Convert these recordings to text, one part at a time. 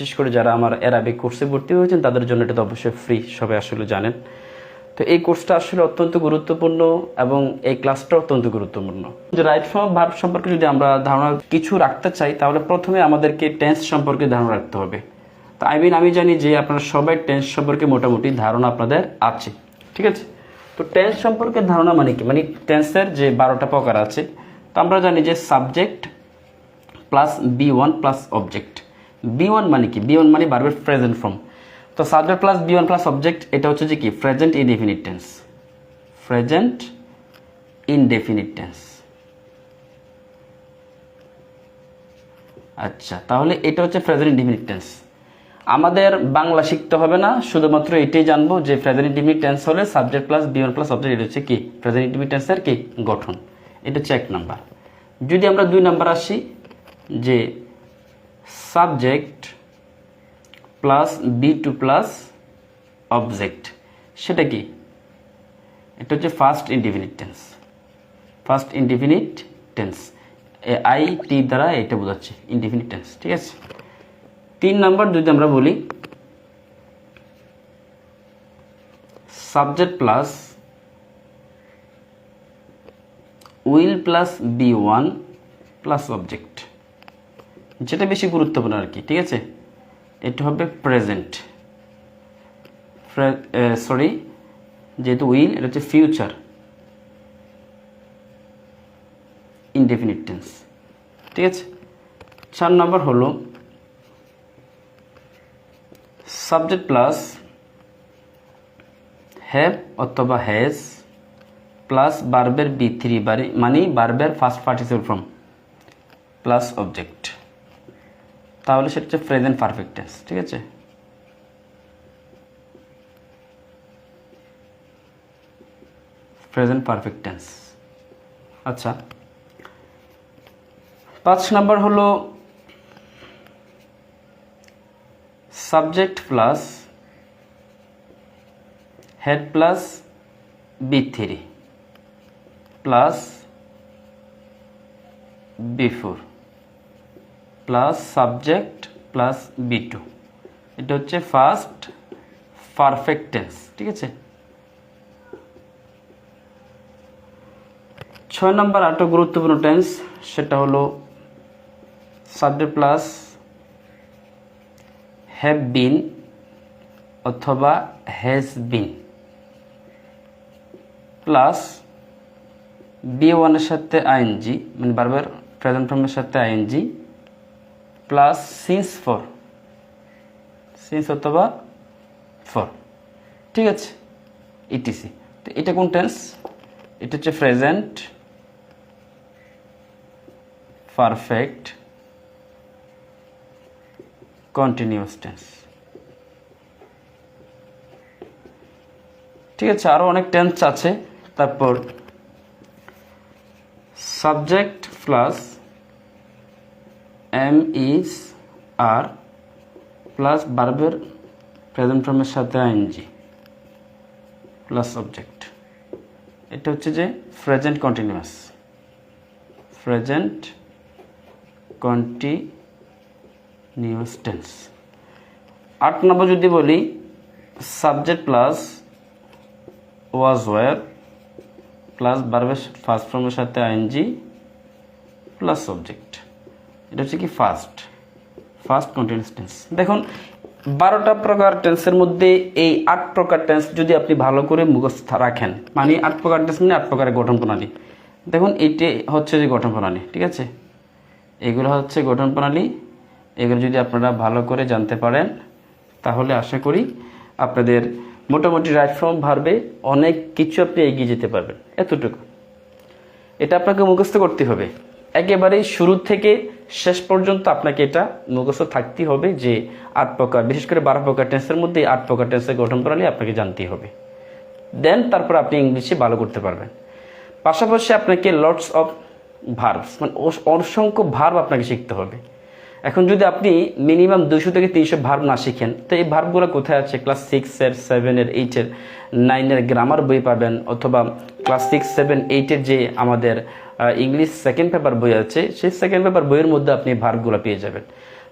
বিশেষ করে যারা আমার অ্যারাবিক কোর্সে ভর্তি হয়েছেন, তাদের জন্য এটা তো অবশ্যই ফ্রি সবাই আসলে জানেন। তো এই কোর্সটা আসলে অত্যন্ত গুরুত্বপূর্ণ এবং এই ক্লাসটা অত্যন্ত গুরুত্বপূর্ণ। যে রাইট ফর্ম ভার্ব সম্পর্কে যদি আমরা ধারণা কিছু রাখতে চাই, তাহলে প্রথমে আমাদেরকে টেন্স সম্পর্কে ধারণা রাখতে হবে। তো আই মিন আমি জানি যে আপনারা সবাই টেন্স সম্পর্কে মোটামুটি ধারণা আপনাদের আছে, ঠিক আছে? তো টেন্স সম্পর্কে ধারণা মানে কি? মানে টেন্সের যে বারোটা প্রকার আছে, তো আমরা জানি যে subject plus V one plus object V one মানে কি? বি ওয়ান মানে বারবার প্রেজেন্ট ফর্ম তো subject plus V one plus object এটা হচ্ছে যে কি? Present indefinite tense present indefinite tense আচ্ছা তাহলে এটা হচ্ছে প্রেজেন্ট ইনডেফিনিট টেন্স আমাদের বাংলা শিখতে হবে না, শুধুমাত্র এটাই জানব যে প্রেজেন্ট ইনডেফিনিট টেন্স হলে subject plus V one plus object এটা হচ্ছে কি? প্রেজেন্ট ইনডেফিনিট টেন্সের কি? গঠন। এটা হচ্ছে এক নাম্বার যদি আমরা দুই নাম্বার আসি, যে subject plus V two plus object সেটা কি? এটা হচ্ছে past indefinite tense past indefinite tense I T দ্বারা এটা বোঝাচ্ছে ইনডিফিনিট টেন্স ঠিক আছে? তিন নাম্বার যদি আমরা বলি subject plus will plus V one plus object যেটা বেশি গুরুত্বপূর্ণ আর কি, ঠিক আছে? এটা হবে প্রেজেন্ট সরি যেহেতু উইল এটা হচ্ছে ফিউচার ইনডেফিনিট টেন্স ঠিক আছে? চার নম্বর হলো সাবজেক্ট প্লাস হ্যাভ অথবা হ্যাজ প্লাস বার্বের বি থ্রি বারে মানে বার্বের past participle form plus object তাহলে সেটা হচ্ছে প্রেজেন্ট পারফেক্ট টেন্স ঠিক আছে? প্রেজেন্ট পারফেক্ট টেন্স আচ্ছা। পাঁচ নাম্বার হলো subject plus had plus V three plus before plus subject plus V two এটা হচ্ছে ফার্স্ট পারফেক্ট টেন্স ঠিক আছে? ছয় নম্বর আরেকটা গুরুত্বপূর্ণ টেন্স সেটা হলো সাবজেক্ট প্লাস হ্যাভ বিন অথবা হ্যাজ বিন প্লাস বি ওয়ানের সাথে আইএনজি মানে বারবার প্রেজেন্ট ফর্মের সাথে ING plus since for since অথবা ফর ঠিক আছে? ইটিসি তো এটা কোন টেন্স এটা হচ্ছে প্রেজেন্ট পারফেক্ট কন্টিনিউয়াস টেন্স ঠিক আছে আরও অনেক টেন্স আছে। তারপর subject plus am is are plus বার্বের present ফর্মের সাথে আইনজি প্লাস অবজেক্ট এটা হচ্ছে যে present continuous present continuous tense আট নম্বর যদি বলি subject plus was were plus বার্বের first ফর্মের সাথে আইনজি প্লাস সাবজেক্ট এটা হচ্ছে কি ফার্স্ট ফার্স্ট কন্টিনিউয়াস টেন্স দেখুন, বারোটা প্রকার টেন্সের মধ্যে এই আট প্রকার টেন্স যদি আপনি ভালো করে মুখস্থ রাখেন মানে আট প্রকার টেন্স মানে আট প্রকারের গঠন প্রণালী। দেখুন, এটি হচ্ছে যে গঠন প্রণালী, ঠিক আছে? এগুলো হচ্ছে গঠন প্রণালী। এগুলো যদি আপনারা ভালো করে জানতে পারেন, তাহলে আশা করি আপনাদের মোটামুটি রাইট ফর্ম ভারবে অনেক কিছু আপনি এগিয়ে যেতে পারবেন, এতটুকু। এটা আপনাকে মুখস্থ করতে হবে। একেবারেই শুরু থেকে শেষ পর্যন্ত আপনাকে এটা মুখস্থ থাকতেই হবে যে আট প্রকার, বিশেষ করে বারো প্রকার টেন্সের মধ্যে আট প্রকার টেন্সের গঠন প্রণালী আপনাকে জানতেই হবে। দেন তারপর আপনি ইংলিশে ভালো করতে পারবেন। পাশাপাশি আপনাকে লটস অফ ভার্বস মানে অস- অসংখ্য ভার্ব আপনাকে শিখতে হবে। এখন যদি আপনি মিনিমাম দুশো থেকে তিনশো ভার্ব না শিখেন, তো এই ভার্বগুলো কোথায় আছে? ক্লাস সিক্সের সেভেনের এইটের নাইনের গ্রামার বই পাবেন, অথবা ক্লাস সিক্স সেভেন এইটের যে আমাদের ইংলিশ সেকেন্ড পেপার বই আছে, সেই সেকেন্ড পেপার বইয়ের মধ্যে আপনি ভার্বগুলো পেয়ে যাবেন।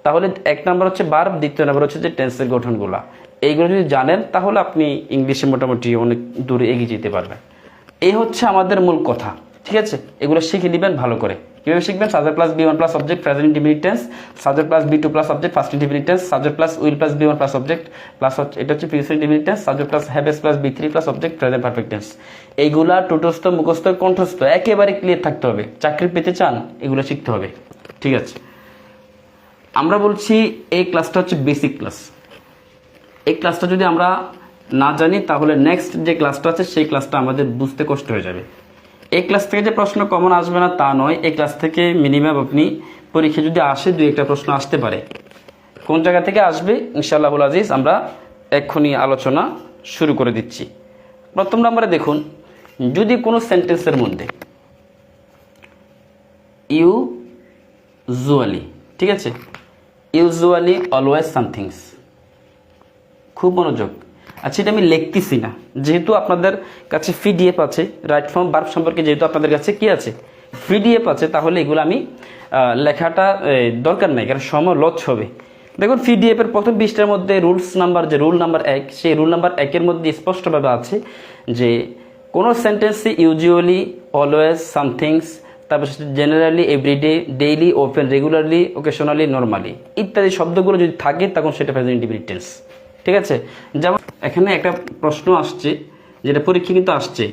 তাহলে এক নাম্বার হচ্ছে ভার্ব দ্বিতীয় নাম্বার হচ্ছে যে টেন্সের গঠনগুলো। এইগুলো যদি জানেন, তাহলে আপনি ইংলিশে মোটামুটি অনেক দূরে এগিয়ে যেতে পারবেন। এই হচ্ছে আমাদের মূল কথা। ঠিক আছে? এগুলো শিখে নেবেন ভালো করে। কীভাবে শিখবেন? Subject plus V one plus object present indefinite tense subject plus V two plus object past indefinite tense subject plus will plus V one plus object plus এটা হচ্ছে previous indefinite tense subject plus have has plus V three plus object present perfect tense এইগুলা টোটস্থ মুখস্থ, কণ্ঠস্থ, একেবারে clear থাকতে হবে। চাকরি পেতে চান, এগুলো শিখতে হবে। ঠিক আছে? আমরা বলছি এই ক্লাসটা হচ্ছে বেসিক ক্লাস এই ক্লাসটা যদি আমরা না জানি, তাহলে নেক্সট যে ক্লাসটা আছে, সেই ক্লাসটা আমাদের বুঝতে কষ্ট হয়ে যাবে। এই ক্লাস থেকে যে প্রশ্ন কমন আসবে না তা নয় এই ক্লাস থেকে মিনিমাম আপনি পরীক্ষা যদি আসে, দুই একটা প্রশ্ন আসতে পারে। কোন জায়গা থেকে আসবে? ইনশাআল্লাহ আজিজ, আমরা এক্ষুনি আলোচনা শুরু করে দিচ্ছি। প্রথম নম্বরে দেখুন, যদি কোনো সেন্টেন্সের মধ্যে ইউ জুয়ালি, ঠিক আছে? ইউজুয়ালি অলওয়েজ সামথিংস খুব মনোযোগ আচ্ছা এটা আমি লিখতেছি না। যেহেতু আপনাদের কাছে পিডিএফ আছে রাইট ফর্ম বার্ব সম্পর্কে যেহেতু আপনাদের কাছে কি আছে? পিডিএফ আছে, তাহলে এগুলো আমি লেখাটা দরকার নাই, কারণ সময় লচ হবে। দেখুন পিডিএফ এর প্রথম বিশটার মধ্যে রুলস নাম্বার যে রুল নাম্বার এক, সেই রুল নাম্বার একের মধ্যে স্পষ্টভাবে আছে যে কোনো সেন্টেন্সে ইউজুয়ালি অলওয়েজ সামথিংস তারপর generally everyday daily often regularly occasionally normally ইত্যাদি শব্দগুলো যদি থাকে, তখন সেটা প্রেজেন্ট টেন্স ঠিক আছে? যেমন এখানে একটা প্রশ্ন আসছে, যেটা পরীক্ষা কিন্তু আসছে,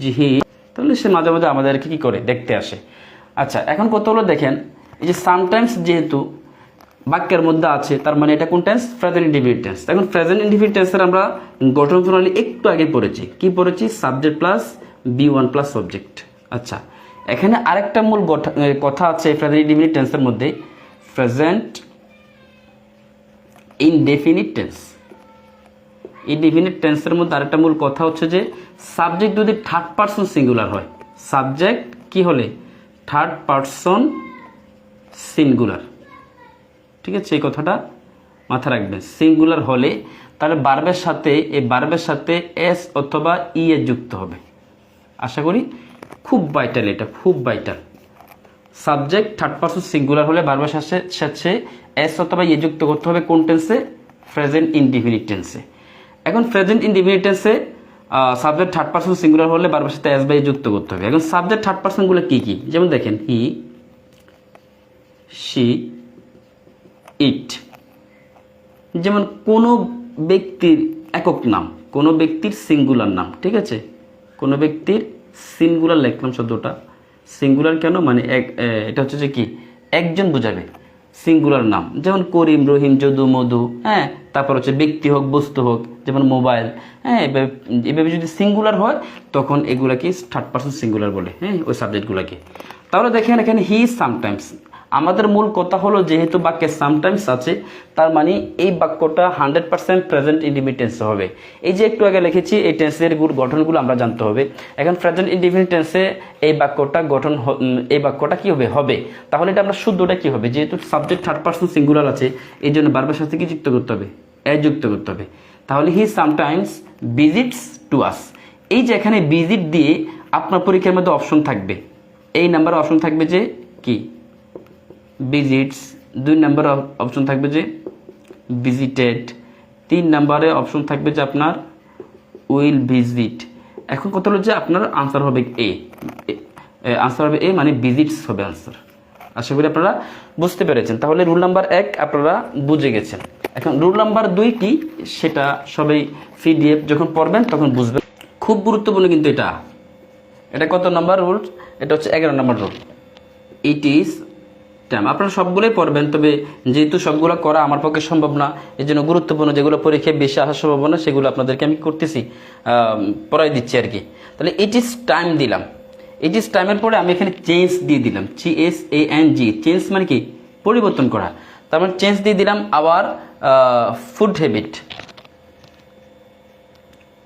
যে হি, তাহলে সে মাঝে মাঝে আমাদেরকে কী করে? দেখতে আসে। আচ্ছা এখন কত হলো দেখেন, এই যে সামটাইমস যেহেতু বাক্যের মধ্যে আছে, তার মানে এটা কোন টেন্স প্রেজেন্ট ইন্ডিভিড টেন্স এখন প্রেজেন্ট ইন্ডিভিড টেন্সের আমরা গঠন প্রণালী একটু আগে পড়েছি। কি পড়েছি? Subject plus V one plus subject আচ্ছা এখানে আরেকটা মূল কথা আছে প্রেজেন্ট ইন্ডিভিড টেন্সের মধ্যে প্রেজেন্ট ইনডেফিনিট টেন্স ইনডিফিনিট টেন্সের মধ্যে আরেকটা মূল কথা হচ্ছে যে সাবজেক্ট যদি থার্ড পার্সন সিঙ্গুলার হয় সাবজেক্ট কি হলে? থার্ড পার্সন সিঙ্গুলার ঠিক আছে, এই কথাটা মাথা রাখবেন। সিঙ্গুলার হলে তাহলে বার্বের সাথে, এই বার্বের সাথে এস অথবা ই এ যুক্ত হবে। আশা করি খুব ভাইটাল এটা, খুব vital subject third person singular হলে বারবার সাথে সাথে এস অথবা ইয়ে যুক্ত করতে হবে কোন টেন্সে প্রেজেন্ট ইনডিফিনিট টেন্সে এখন প্রেজেন্ট ইনডিফিনিট টেন্সে সাবজেক্ট থার্ড পার্সন সিঙ্গুলার হলে বারবার সাথে এস বাই যুক্ত করতে হবে। এখন সাবজেক্ট থার্ড পার্সনগুলো কী কী? যেমন দেখেন হি শি ইট যেমন কোনো ব্যক্তির একক নাম, কোনো ব্যক্তির সিঙ্গুলার নাম, ঠিক আছে? কোনো ব্যক্তির সিঙ্গুলার লিখলাম শব্দটা। সিঙ্গুলার কেন? মানে এক এটা হচ্ছে যে কি? একজন বোঝাবে সিঙ্গুলার নাম। যেমন করিম, রহিম, যদু, মধু হ্যাঁ? তারপর হচ্ছে ব্যক্তি হোক, বস্তু হোক, যেমন মোবাইল হ্যাঁ এভাবে যদি সিঙ্গুলার হয়, তখন এগুলাকে থার্ড পার্সন সিঙ্গুলার বলে হ্যাঁ ওই সাবজেক্টগুলোকে তাহলে দেখেন এখানে হি সামটাইমস আমাদের মূল কথা হলো যেহেতু বাক্যে সামটাইমস আছে, তার মানে এই বাক্যটা হান্ড্রেড পার্সেন্ট প্রেজেন্ট ইন্ডিফিনিট টেন্সে হবে। এই যে একটু আগে লিখেছি, এই টেন্সের গুড গঠনগুলো আমরা জানতে হবে। এখন প্রেজেন্ট ইন্ডিফিনিট টেন্সে এই বাক্যটা গঠন এই বাক্যটা কী হবে? হবে। তাহলে এটা আমরা শুদ্ধটা কী হবে? যেহেতু সাবজেক্ট থার্ড পার্সন সিঙ্গুলার আছে, এই জন্য বারবার সাথে কি যুক্ত করতে হবে? যুক্ত করতে হবে। তাহলে he sometimes visits to us এই যে এখানে ভিজিট দিয়ে আপনার পরীক্ষার মধ্যে অপশন থাকবে। এই নাম্বার অপশন থাকবে যে কি? ভিজিটস দুই নাম্বার অপশন থাকবে যে ভিজিটেড তিন নাম্বারে অপশন থাকবে যে আপনার উইল ভিজিট এখন কথা হলো যে আপনার আনসার হবে এ আনসার হবে এ মানে ভিজিটস হবে আনসার আশা করি আপনারা বুঝতে পেরেছেন। তাহলে রুল নাম্বার এক আপনারা বুঝে গেছেন। এখন রুল নাম্বার দুই কি? সেটা সবাই পিডিএফ যখন পড়বেন তখন বুঝবেন। খুব গুরুত্বপূর্ণ কিন্তু এটা। এটা কত নাম্বার রুল? এটা হচ্ছে এগারো number rule. It is time আপনারা সবগুলোই পড়বেন, তবে যেহেতু সবগুলো করা আমার পক্ষে সম্ভব না এই জন্য গুরুত্বপূর্ণ যেগুলো পরীক্ষায় বেশি আসার সম্ভাবনা, সেগুলো আপনাদেরকে আমি করতেছি পড়াই দিচ্ছি আর কি। তাহলে ইট ইজ টাইম দিলাম। ইট ইজ টাইমের পরে আমি এখানে চেঞ্জ দিয়ে দিলাম। G S A N G change মানে কি? পরিবর্তন করা। তার মানে চেঞ্জ দিয়ে দিলাম আবার food habit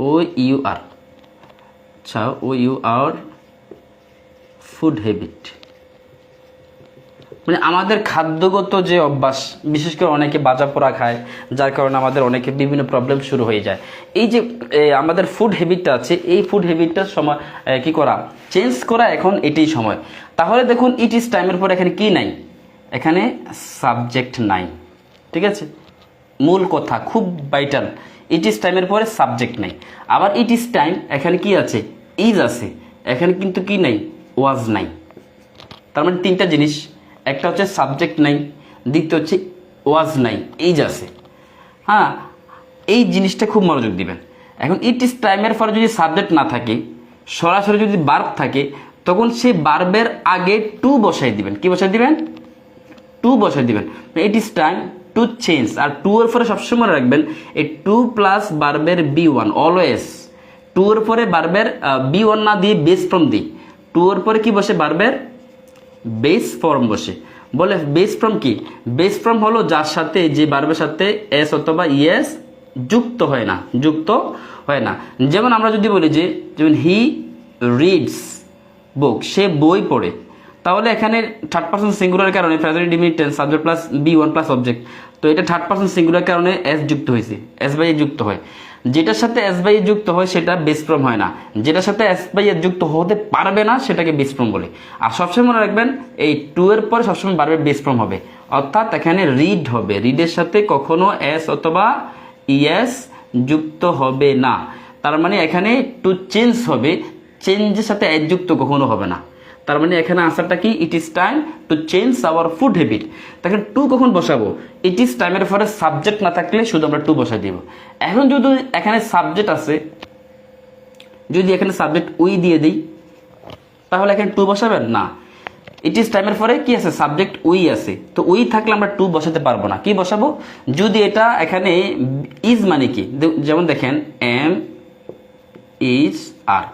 O U R আচ্ছা O U R food habit মানে আমাদের খাদ্যগত যে অভ্যাস, বিশেষ করে অনেকে বাজা পোড়া খায়, যার কারণে আমাদের অনেকে বিভিন্ন প্রবলেম শুরু হয়ে যায়। এই যে আমাদের ফুড হ্যাবিটটা আছে, এই ফুড হ্যাবিটটার সময় কি করা? চেঞ্জ করা এখন এটাই সময়। তাহলে দেখুন ইট ইজ টাইমের পর এখানে কি নাই? এখানে সাবজেক্ট নাই, ঠিক আছে? মূল কথা, খুব ভাইটাল ইট ইস টাইমের পরে সাবজেক্ট নাই। আবার ইট ইজ টাইম এখানে কি আছে? ইজ আছে। এখানে কিন্তু কি নাই? ওয়াজ নাই। তার মানে তিনটা জিনিস। একটা হচ্ছে সাবজেক্ট নাই, দ্বিতীয় হচ্ছে ওয়াজ নাই এইজ আছে। হ্যাঁ এই জিনিসটা খুব মনোযোগ দিবেন। এখন ইট ইস টাইমের পরে যদি সাবজেক্ট না থাকে, সরাসরি যদি বার্ব থাকে, তখন সেই বার্বের আগে টু বসাই দিবেন। কি বসাই দিবেন? টু বসাই দিবেন। It is time to change R to এর পরে সবসময় রাখবেন, এই টু প্লাস বার্বের বি ওয়ান অলওয়েজ টু এর পরে বার্বের বি ওয়ান না দিয়ে বেস ফ্রম দিই। টু এর পরে কি বসে বার্বের বেস ফর্ম বসে। বলে বেস ফর্ম কি? বেস ফর্ম হলো যার সাথে যে বার্বের সাথে এস অথবা ইএস যুক্ত হয় না, যুক্ত হয় না। যেমন আমরা যদি বলি যে, যেমন হি রিডস বুক সে বই পড়ে। তাহলে এখানে থার্ড পার্সন সিঙ্গুলার কারণে present indefinite tense subject plus V one plus object তো এটা থার্ড পার্সন সিঙ্গুলার কারণে এস যুক্ত হয়েছে। এস বাই যুক্ত হয়। যেটার সাথে এস বাই যুক্ত হয়, সেটা বেস ফর্ম হয় না। যেটার সাথে এস বাই যুক্ত হতে পারবে না, সেটাকে বেস ফর্ম বলে। আর সবসময় মনে রাখবেন, এই টু এর পরে সবসময় বারবে বেস ফর্ম হবে। অর্থাৎ এখানে রিড হবে। রিডের সাথে কখনো এস অথবা ইএস যুক্ত হবে না। তার মানে এখানে টু চেঞ্জ হবে। চেঞ্জের সাথে এস যুক্ত কখনো হবে না। তার মানে এখানে আনসারটা কি? It is time to change our food habit তখন টু কখন বসাবো? ইট ইজ টাইমের পরে সাবজেক্ট না থাকলে শুধু আমরা টু বসাই দিব। এখন যদি এখানে সাবজেক্ট আছে, যদি এখানে সাবজেক্ট উই দিয়ে দিই, তাহলে এখানে টু বসাবেন? না। ইট ইজ টাইমের পরে কি আছে? সাবজেক্ট উই আছে। তো উই থাকলে আমরা টু বসাতে পারব না। কি বসাবো? যদি এটা এখানে ইজ মানে কি? যেমন দেখেন এম ইজ আর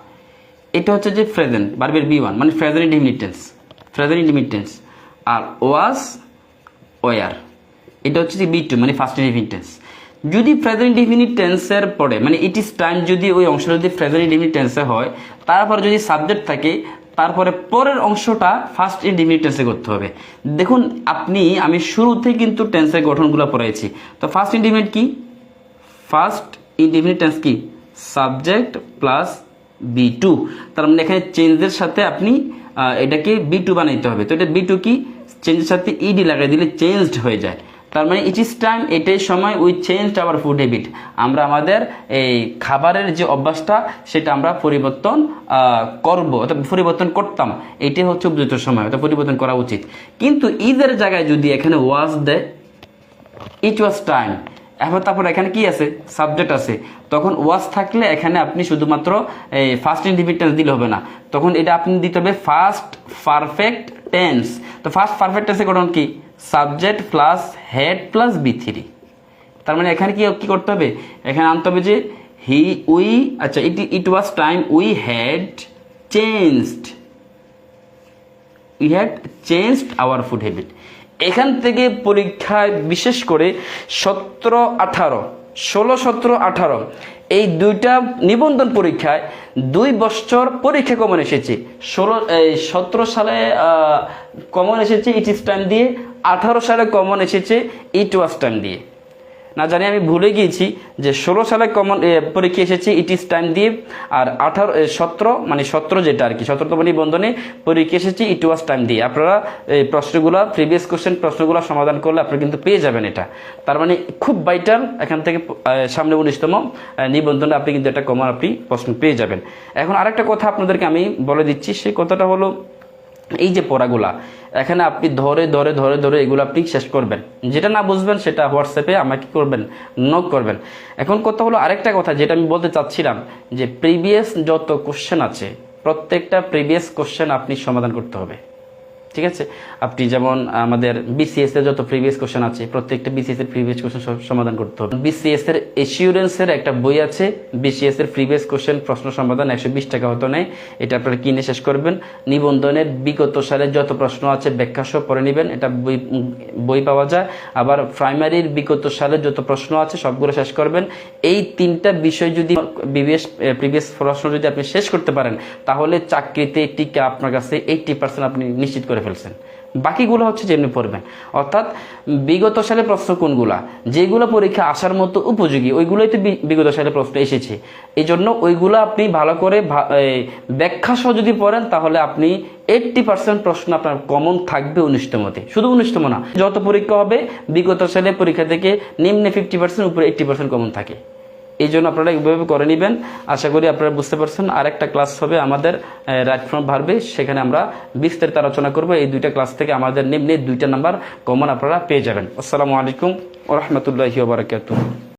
এটা হচ্ছে যে প্রেজেন্ট বারবের বি ওয়ান মানে present indefinite tense present indefinite tense R was were এটা হচ্ছে যে বি টু মানে ফার্স্ট ইন্ডিমিটেন্স যদি প্রেজেন্ট ইনডিফিনিট টেন্সের পরে মানে ইট ইজ টাইম যদি ওই অংশটা যদি প্রেজেন্ট ইনডিফিনিট টেন্সে হয়, তারপরে যদি সাবজেক্ট থাকে, তারপরে পরের অংশটা ফার্স্ট ইনডিফিনিট টেন্সে করতে হবে। দেখুন, আপনি, আমি শুরুতেই কিন্তু টেন্সের গঠনগুলো পড়াইছি। তো ফার্স্ট ইনডিফিনিট কি? ফার্স্ট ইনডিফিনিট টেন্স কি? সাবজেক্ট প্লাস বি টু তার মানে এখানে চেঞ্জের সাথে আপনি এটাকে বি টু বানাইতে হবে। তো এটা বি টু কি? চেঞ্জের সাথে ইডি লাগাই দিলে চেঞ্জড হয়ে যায়। তার মানে ইট ইস টাইম এটাই সময় we change our food habit আমরা আমাদের এই খাবারের যে অভ্যাসটা, সেটা আমরা পরিবর্তন করব, অর্থাৎ পরিবর্তন করতাম। এটাই হচ্ছে উপযুক্ত সময়, অর্থাৎ পরিবর্তন করা উচিত। কিন্তু ঈদের জায়গায় যদি এখানে ওয়াজ দেয় ইট ওয়াজ টাইম এখন তারপর এখানে কি আছে? সাবজেক্ট আছে। তখন ওয়াজ থাকলে এখানে আপনি শুধুমাত্র এই ফার্স্ট ইন্ডিভিটেন্স দিলে হবে না। তখন এটা আপনি দিতে হবে ফার্স্ট পারফেক্ট টেন্স তো ফার্স্ট পারফেক্ট টেন্সে গঠন কি? Subject plus had plus V three তার মানে এখানে কি কি করতে হবে? এখানে আনতে হবে যে হি উই আচ্ছা it it was time we had changed we had changed our food habit এখান থেকে পরীক্ষায় বিশেষ করে সতেরো আঠারো, ষোলো, সতেরো আঠারো, এই দুইটা নিবন্ধন পরীক্ষায় দুই বছর পরীক্ষা কমন এসেছে। ষোলো, এই সতেরো সালে কমন এসেছে ইট ইস টাইম দিয়ে, আঠারো সালে কমন এসেছে ইট ওয়াজ টাইম দিয়ে। না জানি আমি ভুলে গিয়েছি যে ষোলো সালে কমন পরীক্ষা এসেছে ইট ইস টাইম দিয়ে, আর আঠারো সতেরো মানে সতেরো যেটা আর কি, সতেরোতম নিবন্ধনে পরীক্ষা এসেছে ইট ওয়াজ টাইম দিয়ে। আপনারা এই প্রশ্নগুলো প্রিভিয়াস কোশ্চেন প্রশ্নগুলো সমাধান করলে আপনারা কিন্তু পেয়ে যাবেন এটা। তার মানে খুব ভাইটাল এখান থেকে সামনে উনিশতম নিবন্ধনে আপনি কিন্তু একটা কমন আপনি প্রশ্ন পেয়ে যাবেন। এখন আরেকটা কথা আপনাদেরকে আমি বলে দিচ্ছি, সেই কথাটা হলো এই যে পড়াগুলা, এখানে আপনি ধরে ধরে ধরে ধরে এগুলো আপনি শেষ করবেন। যেটা না বুঝবেন সেটা হোয়াটসঅ্যাপে আমাকে করবেন, নক করবেন। এখন কথা হলো আরেকটা কথা যেটা আমি বলতে চাচ্ছিলাম, যে প্রিভিয়াস যত কোশ্চেন আছে, প্রত্যেকটা প্রিভিয়াস কোশ্চেন আপনি সমাধান করতে হবে। ঠিক আছে? আপনি যেমন আমাদের বিসিএস এর যত প্রিভিয়াস কোশ্চেন আছে, প্রত্যেকটা বিসিএস এর প্রিভিয়াস কোশ্চেন সমাধান করতে হবে। বিসিএস এর এসিউরেন্সের একটা বই আছে বিসিএস এর প্রিভিয়াস কোশ্চেন প্রশ্ন সমাধান একশো বিশ টাকা হতো নেয় এটা আপনারা কিনে শেষ করবেন। নিবন্ধনের বিগত সালে যত প্রশ্ন আছে, ব্যাখ্যা সহ পড়ে নেবেন। এটা বই বই পাওয়া যায়। আবার প্রাইমারির বিগত সালে যত প্রশ্ন আছে, সবগুলো শেষ করবেন। এই তিনটা বিষয় যদি বিবিএস প্রিভিয়াস প্রশ্ন যদি আপনি শেষ করতে পারেন, তাহলে চাকরিতে টিকে আপনার কাছে এইটটি পার্সেন্ট আপনি নিশ্চিত করে ফেলছেন। বাকিগুলো হচ্ছে যেমনি পড়বেন। অর্থাৎ বিগত সালে প্রশ্ন কোনগুলা? যেগুলো পরীক্ষা আসার মতো উপযোগী, ওইগুলোই তো বিগত সালে প্রশ্ন এসেছে। এই জন্য ওইগুলো আপনি ভালো করে ব্যাখ্যা সহ যদি পড়েন, তাহলে আপনি এইট্টি পার্সেন্ট প্রশ্ন আপনার কমন থাকবে উনিশতমতে শুধু উনিশতম না, যত পরীক্ষা হবে, বিগত সালে পরীক্ষা থেকে নিম্নে ফিফটি পার্সেন্ট উপরে এইট্টি পার্সেন্ট কমন থাকে। এই জন্য আপনারা এইভাবে করে নেবেন। আশা করি আপনারা বুঝতে পারছেন। আর একটা ক্লাস হবে আমাদের রাইট ফ্রম ভার্বে। সেখানে আমরা বিস্তারিত আলোচনা করব। এই দুইটা ক্লাস থেকে আমাদের নিম্নে দুইটা নাম্বার কমন আপনারা পেয়ে যাবেন। আসসালামু আলাইকুম ও রহমতুল্লাহি বারাকাতুহ।